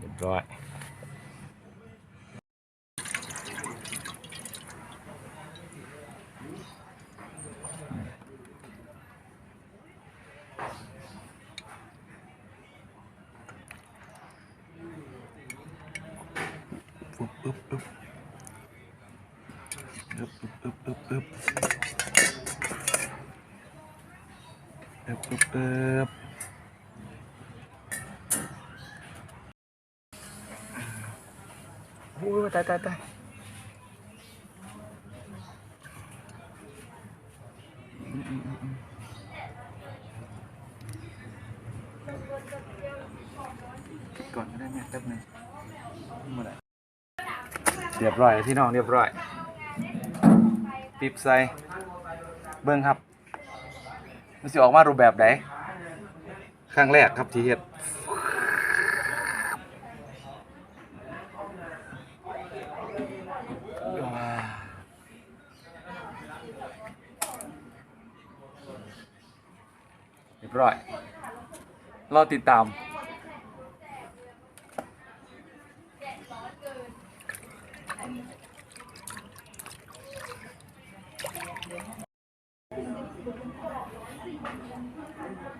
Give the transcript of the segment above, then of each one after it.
บร้อยปึ๊บปึ๊บปึ๊บปึ๊บปึ๊บปึ๊บปึ๊บปึ๊บปึ๊บปึ๊บ โอ้ยตายตายตายก่อนก็ได้แม่แป๊บนึงเมื่อไหร่เรียบร้อยพี่น้องเรียบร้อยปิบใส่เบิ้งครับ มันสิออกมารูปแบบไหนครั้งแรกครับที่เฮ็ด ร้อยรอติดตาม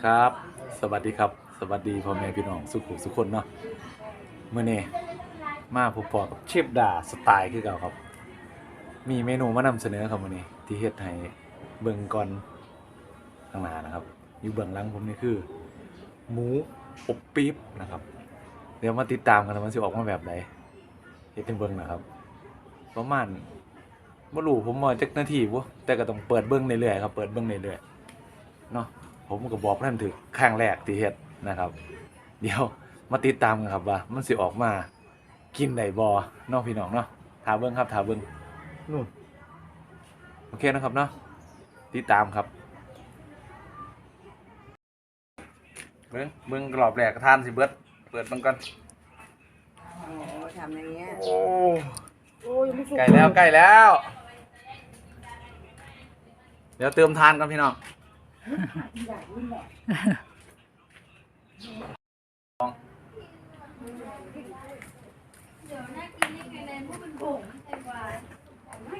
ครับ สวัสดีครับ สวัสดีพ่อแม่พี่น้องสุขุสุขคนเนาะเมื่อนี้มาพบปอกับเชฟดาสไตล์คือเก่าครับ มีเมนูมานำเสนอครับมื่อนี้ ที่เฮ็ดให้เบิ่งก่อนข้างหน้านะครับ อยู่เบื้องหลังผมนี่คือ หมูอบปี๊บนะครับ เดี๋ยวมาติดตามกันมันสิออกมาแบบไหนเฮ็ดเป็นเบิ่งนะครับ ประมาณบ่รู้ผมว่าจักนาทีบ่แต่ก็ต้องเปิดเบิ่งเรื่อยๆครับเปิดเบิ่งเรื่อยๆเนาะผมก็บอกท่านถึงครั้งแรกที่เฮ็ดนะครับ เดี๋ยวมาติดตามกันครับว่า มันสิออกมากินได้บ่เนาะพี่น้องเนาะถาเบิ่งครับถาเบิ่งนู่นโอเคนะครับเนาะติดตามครับ เบิ่งเบิ่งกรอบแรกกระทานสิเบิดเปิดมันก่อนโอ้ทำอย่างเงี้ยโอ้โอ้ยังไม่สุกใกล้แล้วใกล้แล้ว เดี๋ยวเติมทานกันพี่น้อง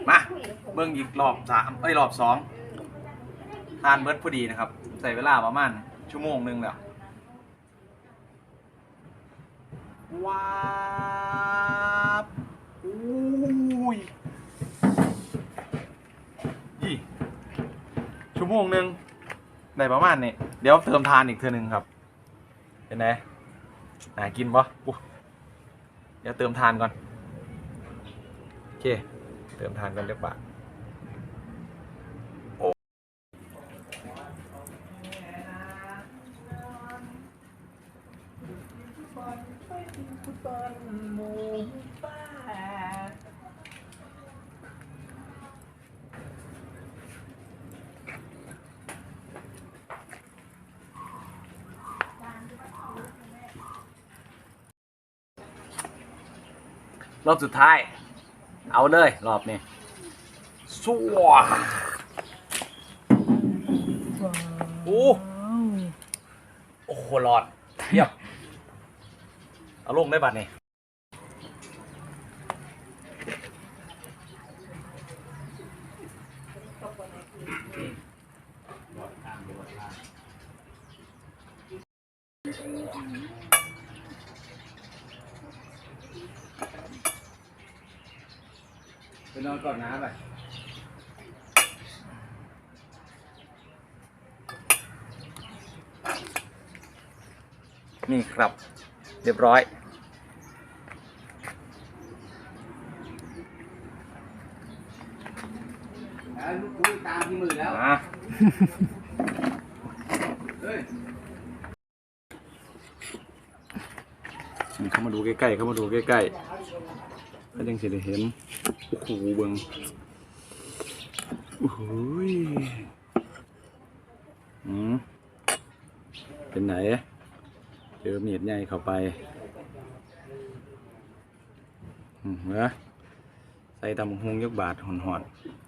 มาเบิ่งอีกรอบสามเอ้ยรอบสองทานเบิร์ดพอดีนะครับ ใส่เวลาประมาณชั่วโมงหนึงแล้ว ว้าบอุ้ยยี่ชั่วโมงหนึ่งได้ประมาณนี้เดี๋ยวเติมทานอีกเทื่อหนึงครับเป็นไงน่ากินปะเดี๋ยวเติมทานก่อน โอเค เติมทานกันเรียบร้อยโอ้ รอบสุดท้าย เอาเลย รอบนี้สวโอ้โอ้โหหลอดเทียบ เอาลงได้บัดนี่ไปนอนก่อนนะไปนี่ครับ เรียบร้อย ลูกกูตามที่มือแล้วมาเข้ามาดูใกล้ๆ เข้ามาดูใกล้ๆก็ยังสิได้เห็น โอ้โหเบิงโอ้โหยอืมเป็นไหน เจอเมียดใหญ่เข้าไปอืมเหรอใส่ตำบักหงยกบาทหอนๆ